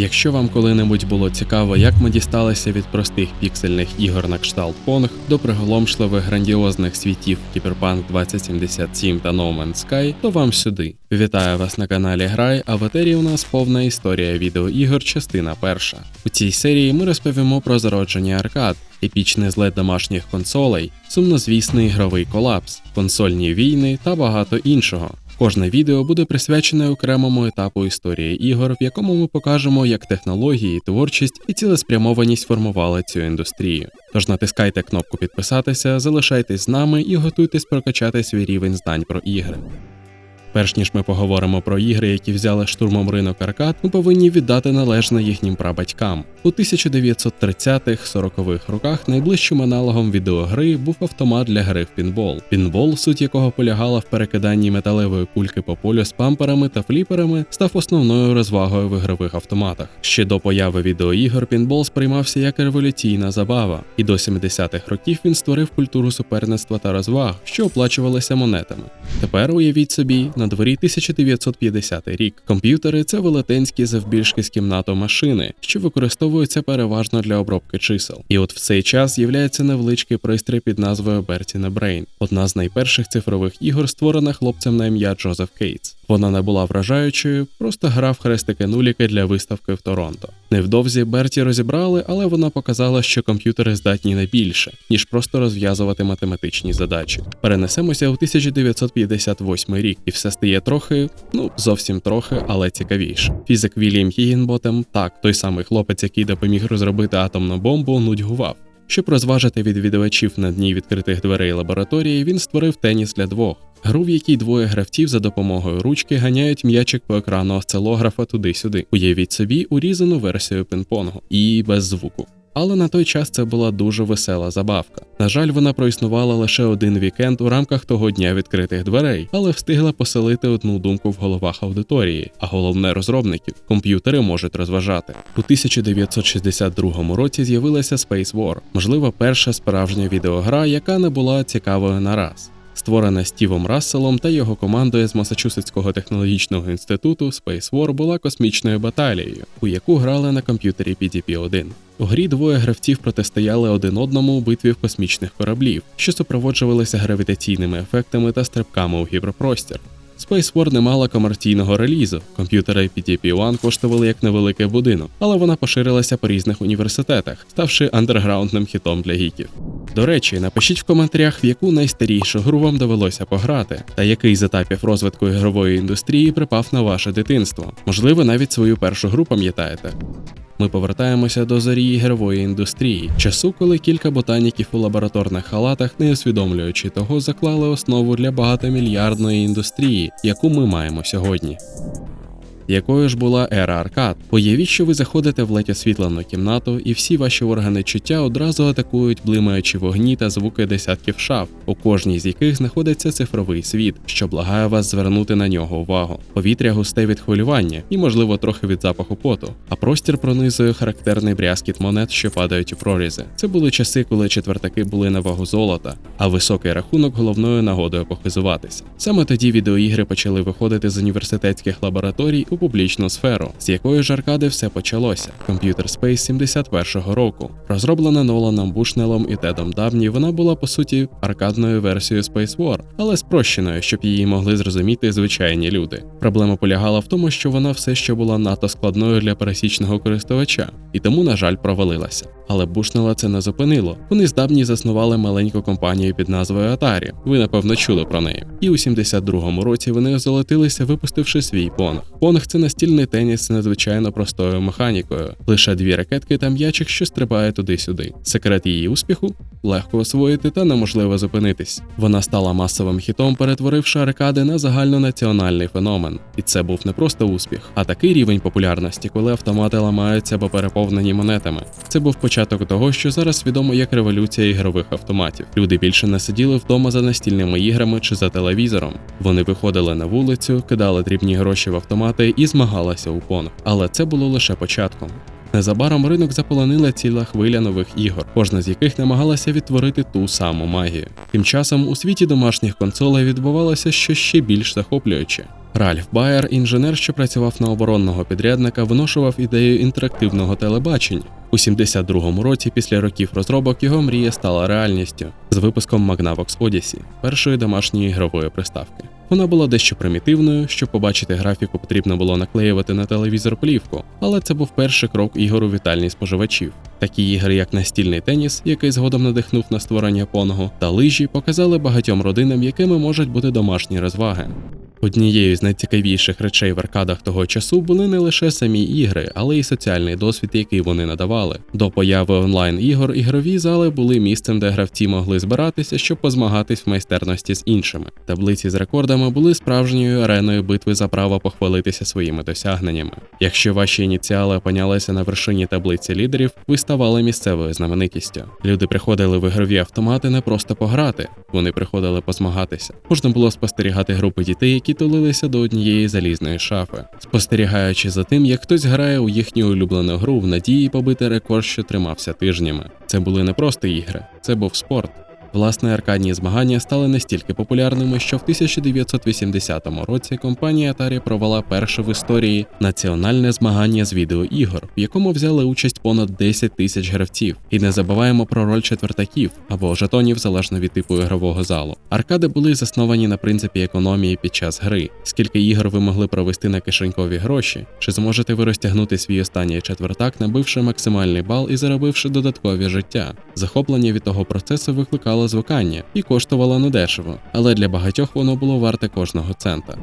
Якщо вам коли-небудь було цікаво, як ми дісталися від простих піксельних ігор на кшталт Pong до приголомшливих грандіозних світів Cyberpunk 2077 та No Man's Sky, то вам сюди. Вітаю вас на каналі Грай, а в етері у нас повна історія відеоігор, частина перша. У цій серії ми розповімо про зародження аркад, епічний злет домашніх консолей, сумнозвісний ігровий колапс, консольні війни та багато іншого. Кожне відео буде присвячене окремому етапу історії ігор, в якому ми покажемо, як технології, творчість і цілеспрямованість формували цю індустрію. Тож натискайте кнопку підписатися, залишайтесь з нами і готуйтесь прокачати свій рівень знань про ігри. Перш ніж ми поговоримо про ігри, які взяли штурмом ринок аркад, ми повинні віддати належне їхнім прабатькам. У 1930-х-40-х роках найближчим аналогом відеогри був автомат для гри в пінбол. Пінбол, суть якого полягала в перекиданні металевої кульки по полю з памперами та фліперами, став основною розвагою в ігрових автоматах. Ще до появи відеоігор пінбол сприймався як революційна забава, і до 70-х років він створив культуру суперництва та розваг, що оплачувалися монетами. Тепер уявіть собі, на дворі 1950 рік. Комп'ютери це велетенські завбільшки з кімнату машини, що використовуються переважно для обробки чисел. І от в цей час з'являється невеличкий пристрій під назвою Bertina Brain, одна з найперших цифрових ігор, створена хлопцем на ім'я Джозеф Кейтс. Вона не була вражаючою, просто грав хрестики нуліки для виставки в Торонто. Невдовзі Берті розібрали, але вона показала, що комп'ютери здатні не більше, ніж просто розв'язувати математичні задачі. Перенесемося у 1958 рік, і все стає трохи, ну зовсім трохи, але цікавіше. Фізик Вільям Хігінботем, так, той самий хлопець, який допоміг розробити атомну бомбу, нудьгував. Щоб розважити відвідувачів на дні відкритих дверей лабораторії, він створив теніс для двох. Гру, в якій двоє гравців за допомогою ручки ганяють м'ячик по екрану осцилографа туди-сюди. Уявіть собі урізану версію пінг-понгу і без звуку. Але на той час це була дуже весела забавка. На жаль, вона проіснувала лише один вікенд у рамках того дня відкритих дверей, але встигла поселити одну думку в головах аудиторії, а головне розробників комп'ютери можуть розважати. У 1962 році з'явилася Space War, можливо, перша справжня відеогра, яка не була цікавою на раз. Створена Стівом Расселом та його командою з Масачусетського технологічного інституту Space War була космічною баталією, у яку грали на комп'ютері PDP-1. У грі двоє гравців протистояли один одному у битві в космічних кораблів, що супроводжувалися гравітаційними ефектами та стрибками у гіперпростір. Space War не мала комерційного релізу. Комп'ютери PTP-1 коштували як невеликий будинок, але вона поширилася по різних університетах, ставши андерграундним хітом для гіків. До речі, напишіть в коментарях, в яку найстарішу гру вам довелося пограти, та який з етапів розвитку ігрової індустрії припав на ваше дитинство. Можливо, навіть свою першу гру пам'ятаєте. Ми повертаємося до зарії ігрової індустрії, часу, коли кілька ботаніків у лабораторних халатах, не усвідомлюючи того, заклали основу для багатомільярдної індустрії, яку ми маємо сьогодні. Якою ж була ера аркад? Уявіть, що ви заходите в ледь освітлену кімнату, і всі ваші органи чуття одразу атакують блимаючі вогні та звуки десятків шаф, у кожній з яких знаходиться цифровий світ, що благає вас звернути на нього увагу. Повітря густе від хвилювання і, можливо, трохи від запаху поту, а простір пронизує характерний брязкіт монет, що падають у прорізи. Це були часи, коли четвертаки були на вагу золота, а високий рахунок головною нагодою похизуватися. Саме тоді відеоігри почали виходити з університетських лабораторій у публічну сферу, з якої ж аркади все почалося. Computer Space 71-го року. Розроблена Ноланом Бушнелом і Тедом Давні, вона була по суті аркадною версією Space War, але спрощеною, щоб її могли зрозуміти звичайні люди. Проблема полягала в тому, що вона все ще була надто складною для пересічного користувача, і тому, на жаль, провалилася. Але Бушнела це не зупинило. Вони з давні заснували маленьку компанію під назвою Atari. Ви напевно чули про неї. І у 72-му році вони озолотилися, випустивши свій понг. Понг це настільний теніс з надзвичайно простою механікою. Лише дві ракетки та м'ячик, що стрибає туди-сюди. Секрет її успіху легко освоїти та неможливо зупинитись. Вона стала масовим хітом, перетворивши аркади на загальнонаціональний феномен. І це був не просто успіх, а такий рівень популярності, коли автомати ламаються або переповнені монетами. Це був початок того, що зараз відомо як революція ігрових автоматів. Люди більше не сиділи вдома за настільними іграми чи за телевізором. Вони виходили на вулицю, кидали дрібні гроші в автомати і змагалися у понг. Але це було лише початком. Незабаром ринок заполонила ціла хвиля нових ігор, кожна з яких намагалася відтворити ту саму магію. Тим часом у світі домашніх консолей відбувалося щось ще більш захоплююче. Ральф Байер, інженер, що працював на оборонного підрядника, виношував ідею інтерактивного телебачення. У 72-му році, після років розробок, його мрія стала реальністю з випуском Magnavox Odyssey, першої домашньої ігрової приставки. Вона була дещо примітивною, щоб побачити графіку, потрібно було наклеювати на телевізор плівку, але це був перший крок ігор у вітальні споживачів. Такі ігри, як настільний теніс, який згодом надихнув на створення поного, та лижі, показали багатьом родинам, якими можуть бути домашні розваги. Однією з найцікавіших речей в аркадах того часу були не лише самі ігри, але й соціальний досвід, який вони надавали. До появи онлайн ігор ігрові зали були місцем, де гравці могли збиратися, щоб позмагатись в майстерності з іншими. Таблиці з рекордами були справжньою ареною битви за право похвалитися своїми досягненнями. Якщо ваші ініціали опинялися на вершині таблиці лідерів, ви ставали місцевою знаменитістю. Люди приходили в ігрові автомати не просто пограти, вони приходили позмагатися. Можна було спостерігати групи дітей, які тулилися до однієї залізної шафи, спостерігаючи за тим, як хтось грає у їхню улюблену гру в надії побити рекорд, що тримався тижнями. Це були не просто ігри, це був спорт. Власне, аркадні змагання стали настільки популярними, що в 1980 році компанія Atari провела перше в історії національне змагання з відеоігор, в якому взяли участь понад 10 тисяч гравців. І не забуваємо про роль четвертаків або жетонів залежно від типу ігрового залу. Аркади були засновані на принципі економії під час гри. Скільки ігор ви могли провести на кишенькові гроші? Чи зможете ви розтягнути свій останній четвертак, набивши максимальний бал і заробивши додаткові життя? Захоплення від того процесу викликало звикання і коштувало недешево, але для багатьох воно було варте кожного цента.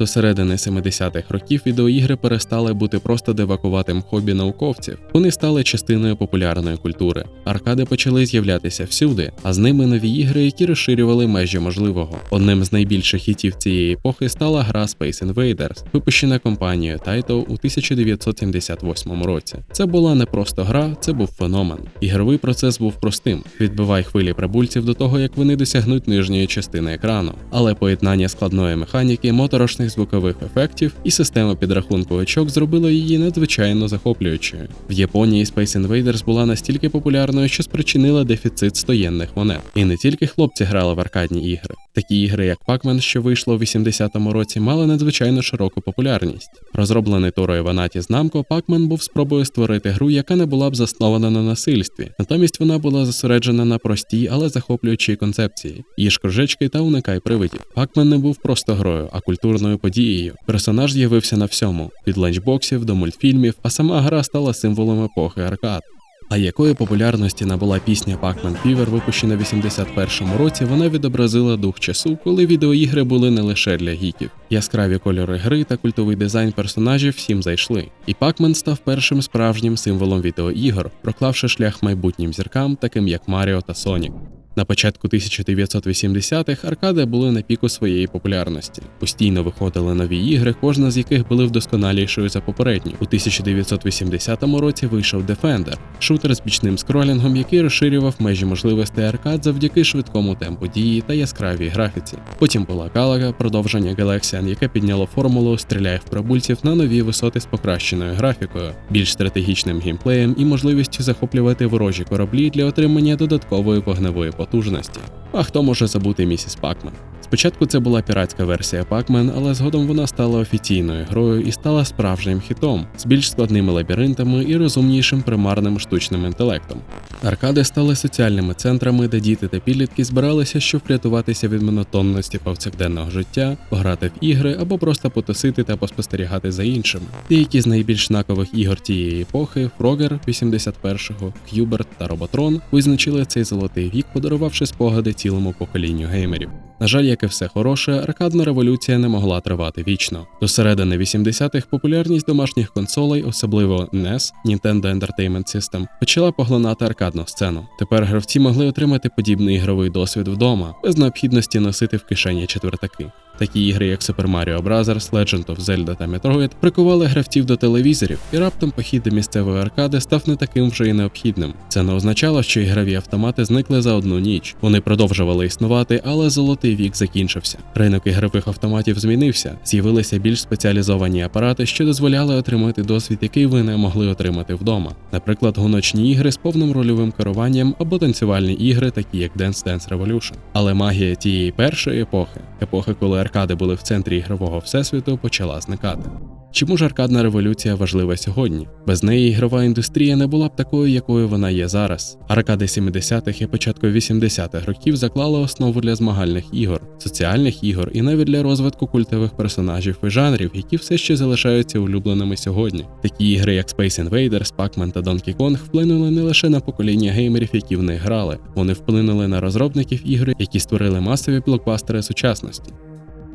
До середини 70-х років відеоігри перестали бути просто девакуватим хобі науковців. Вони стали частиною популярної культури. Аркади почали з'являтися всюди, а з ними нові ігри, які розширювали межі можливого. Одним з найбільших хітів цієї епохи стала гра Space Invaders, випущена компанією Taito у 1978 році. Це була не просто гра, це був феномен. Ігровий процес був простим: відбивай хвилі прибульців до того, як вони досягнуть нижньої частини екрану. Але поєднання складної механіки, моторошних звукових ефектів і система підрахунку очок зробило її надзвичайно захоплюючою. В Японії Space Invaders була настільки популярною, що спричинила дефіцит стоєнних монет. І не тільки хлопці грали в аркадні ігри. Такі ігри, як Pac-Man, що вийшло в 80-му році, мали надзвичайно широку популярність. Розроблений Торо Іванаті з Namco, Pac-Man був спробою створити гру, яка не була б заснована на насильстві. Натомість вона була зосереджена на простій, але захоплюючій концепції. Їж кружечки та уникай привидів. Pac-Man не був просто грою, а культурною подією. Персонаж з'явився на всьому: від ланчбоксів до мультфільмів, а сама гра стала символом епохи аркад. А якої популярності набула пісня Pac-Man Fever, випущена в 81-му році, вона відобразила дух часу, коли відеоігри були не лише для гіків. Яскраві кольори гри та культовий дизайн персонажів всім зайшли. І Pac-Man став першим справжнім символом відеоігор, проклавши шлях майбутнім зіркам, таким як Маріо та Сонік. На початку 1980-х аркади були на піку своєї популярності. Постійно виходили нові ігри, кожна з яких були вдосконалішою за попередні. У 1980 році вийшов Defender, шутер з бічним скролінгом, який розширював межі можливостей аркад завдяки швидкому темпу дії та яскравій графіці. Потім була Galaga, продовження Galaxian, яке підняло формулу стріляє в прибульців на нові висоти з покращеною графікою, більш стратегічним геймплеєм і можливістю захоплювати ворожі кораблі для отримання додаткової вогневої потужності. А хто може забути місіс Пакман? Спочатку це була піратська версія Pac-Man, але згодом вона стала офіційною грою і стала справжнім хітом з більш складними лабіринтами і розумнішим примарним штучним інтелектом. Аркади стали соціальними центрами, де діти та підлітки збиралися, щоб врятуватися від монотонності повсякденного життя, пограти в ігри або просто потусити та поспостерігати за іншими. Деякі з найбільш знакових ігор тієї епохи Фрогер 81-го, К'юберт та Роботрон визначили цей золотий вік, подарувавши спогади цілому поколінню геймерів. На жаль, як і все хороше, аркадна революція не могла тривати вічно. До середини 80-х популярність домашніх консолей, особливо NES, Nintendo Entertainment System, почала поглинати аркадну сцену. Тепер гравці могли отримати подібний ігровий досвід вдома, без необхідності носити в кишені четвертаки. Такі ігри, як Super Mario Bros., Legend of Zelda та Metroid, прикували гравців до телевізорів, і раптом похід до місцевої аркади став не таким вже й необхідним. Це не означало, що ігрові автомати зникли за одну ніч. Вони продовжували існувати, але золотий вік закінчився. Ринок ігрових автоматів змінився. З'явилися більш спеціалізовані апарати, що дозволяли отримати досвід, який ви не могли отримати вдома. Наприклад, гоночні ігри з повним рольовим керуванням або танцювальні ігри, такі як Dance Dance Revolution. Але магія тієї першої епохи, епохи, коли аркади були в центрі ігрового всесвіту, почала зникати. Чому ж аркадна революція важлива сьогодні? Без неї ігрова індустрія не була б такою, якою вона є зараз. Аркади 70-х і початку 80-х років заклали основу для змагальних ігор, соціальних ігор і навіть для розвитку культових персонажів і жанрів, які все ще залишаються улюбленими сьогодні. Такі ігри, як Space Invaders, Pac-Man та Donkey Kong вплинули не лише на покоління геймерів, які в них грали, вони вплинули на розробників ігри, які створили масові блокбастери сучасності.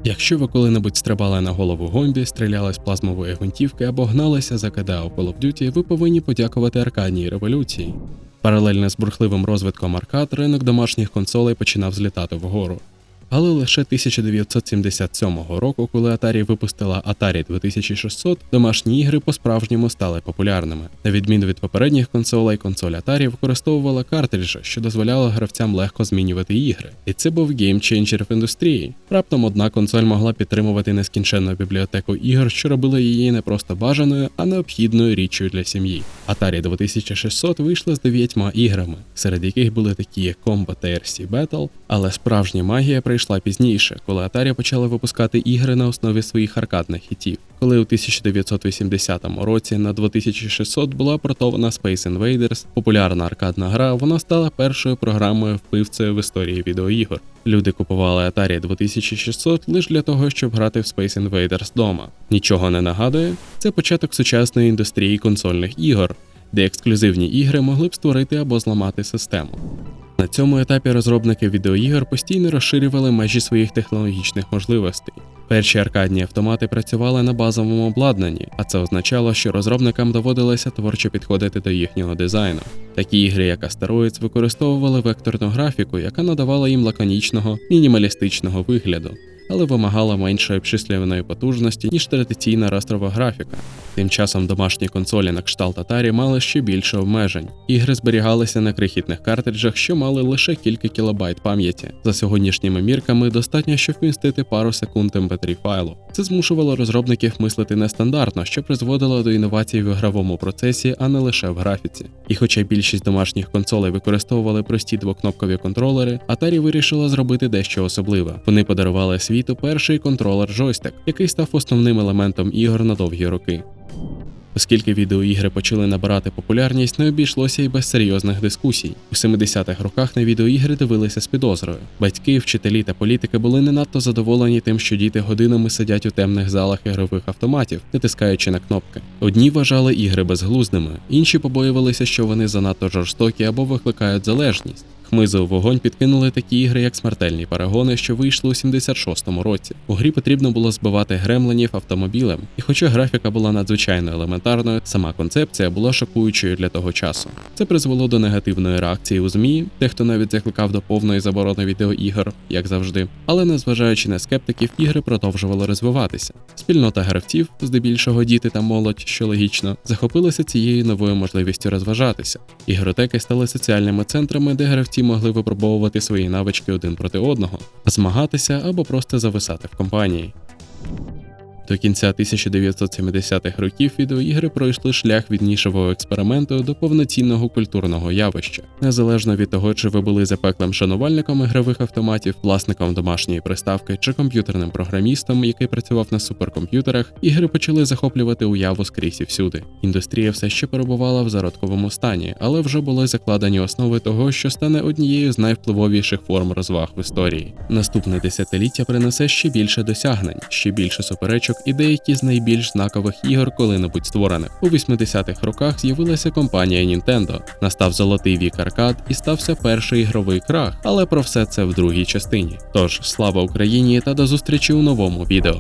Якщо ви коли-небудь стрибали на голову гомбі, стріляли з плазмової гвинтівки або гналися за КДА у Call of Duty, ви повинні подякувати аркадній революції. Паралельно з бурхливим розвитком аркад, ринок домашніх консолей починав злітати вгору. Але лише 1977 року, коли Atari випустила Atari 2600, домашні ігри по-справжньому стали популярними. На відміну від попередніх консолей, консоль Atari використовувала картриджі, що дозволяло гравцям легко змінювати ігри. І це був геймченджер в індустрії. Раптом одна консоль могла підтримувати нескінченну бібліотеку ігор, що робили її не просто бажаною, а необхідною річчю для сім'ї. Atari 2600 вийшла з дев'ятьма іграми, серед яких були такі як Combat та RC Battle, але справжня магія прийшла пізніше, коли Atari почали випускати ігри на основі своїх аркадних хітів. Коли у 1980 році на 2600 була портована Space Invaders, популярна аркадна гра, вона стала першою програмою вбивцею в історії відеоігор. Люди купували Atari 2600 лише для того, щоб грати в Space Invaders вдома. Нічого не нагадує, це початок сучасної індустрії консольних ігор, де ексклюзивні ігри могли б створити або зламати систему. На цьому етапі розробники відеоігор постійно розширювали межі своїх технологічних можливостей. Перші аркадні автомати працювали на базовому обладнанні, а це означало, що розробникам доводилося творчо підходити до їхнього дизайну. Такі ігри, як Asteroids, використовували векторну графіку, яка надавала їм лаконічного, мінімалістичного вигляду, але вимагала меншої обчислюваної потужності, ніж традиційна растрова графіка. Тим часом домашні консолі на кшталт Atari мали ще більше обмежень. Ігри зберігалися на крихітних картриджах, що мали лише кілька кілобайт пам'яті. За сьогоднішніми мірками достатньо, щоб вмістити пару секунд mp3 файлу. Це змушувало розробників мислити нестандартно, що призводило до інновацій в ігровому процесі, а не лише в графіці. І хоча більшість домашніх консолей використовували прості двокнопкові контролери, Atari вирішила зробити дещо особливе. Вони подарували світу перший контролер джойстик, який став основним елементом ігор на довгі роки. Оскільки відеоігри почали набирати популярність, не обійшлося й без серйозних дискусій. У 70-х роках на відеоігри дивилися з підозрою. Батьки, вчителі та політики були не надто задоволені тим, що діти годинами сидять у темних залах ігрових автоматів, натискаючи на кнопки. Одні вважали ігри безглуздими, інші побоювалися, що вони занадто жорстокі або викликають залежність. Хмизи у вогонь підкинули такі ігри, як смертельні перегони, що вийшли у 76-му році. У грі потрібно було збивати гремленів автомобілем, і хоча графіка була надзвичайно елементарною, сама концепція була шокуючою для того часу. Це призвело до негативної реакції у ЗМІ, дехто навіть закликав до повної заборони відеоігор, як завжди. Але незважаючи на скептиків, ігри продовжували розвиватися. Спільнота гравців, здебільшого діти та молодь, що логічно, захопилися цією новою можливістю розважатися. Ігротеки стали соціальними центрами, де гравці могли випробовувати свої навички один проти одного, змагатися або просто зависати в компанії. До кінця 1970-х років відеоігри пройшли шлях від нішевого експерименту до повноцінного культурного явища. Незалежно від того, чи ви були запеклим шанувальником ігрових автоматів, власником домашньої приставки чи комп'ютерним програмістом, який працював на суперкомп'ютерах, ігри почали захоплювати уяву скрізь і всюди. Індустрія все ще перебувала в зародковому стані, але вже були закладені основи того, що стане однією з найвпливовіших форм розваг в історії. Наступне десятиліття принесе ще більше досягнень, ще більше суперечок і деякі з найбільш знакових ігор коли-небудь створених. У 80-х роках з'явилася компанія Nintendo, настав золотий вік аркад і стався перший ігровий крах, але про все це в другій частині. Тож слава Україні та до зустрічі у новому відео.